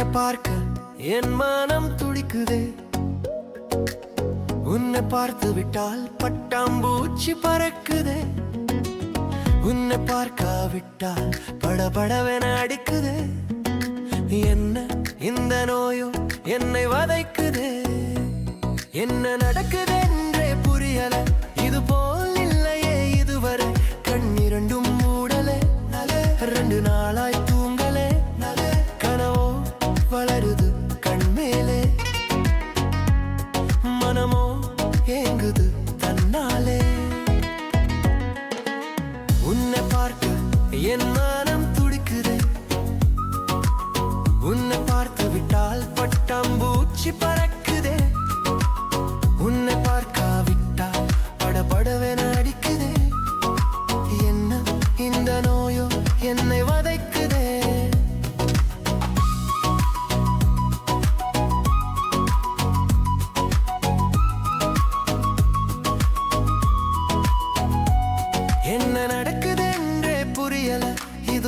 உன்னை பார்க்க என் மனம் துடிக்குதே. உன்னை பார்த்து விட்டால் பட்டாம்பூச்சி பறக்குதே. உன்னை பார்க்காவிட்டால் படபடவென அடிக்குதே. என்ன இந்த நோயோ என்னை வதைக்குதே. என்ன in my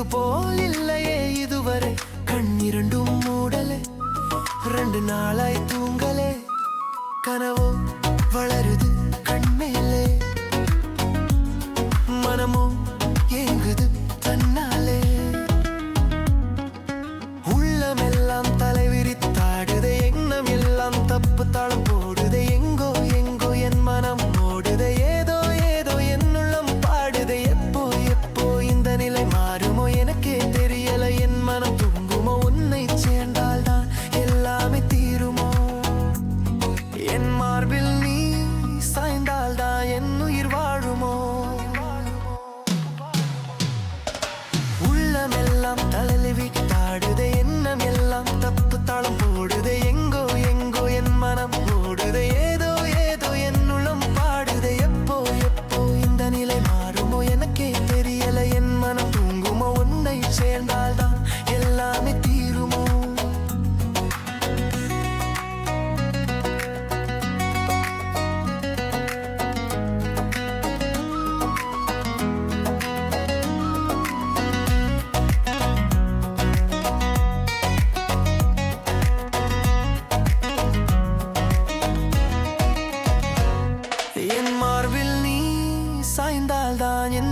இது போல் இல்லையே இதுவரை. கண் இரண்டும் மூடலே. ரெண்டு நாளாய் தூங்கலே. கனவோ வளருது.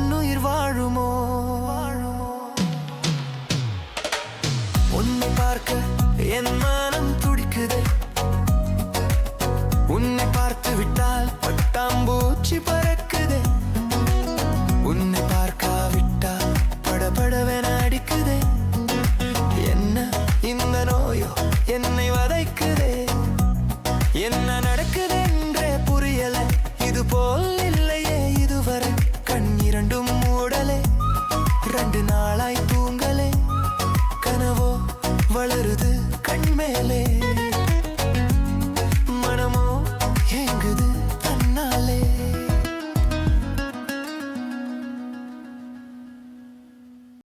உன்னுயிர் வாழுமோ? உன்னை பார்க்க என் மனம் துடிக்குது. உன்னை பார்த்து விட்டால் பட்டாம்பூச்சி பறக்குது. உன்னை பார்க்காவிட்டால் படபடவென அடிக்குது. என்ன இந்த நோயோ? என்னை வதைக்குதே. என்ன நடக்குது என்றே புரியல. இது போல் மலருது கண்மேலே.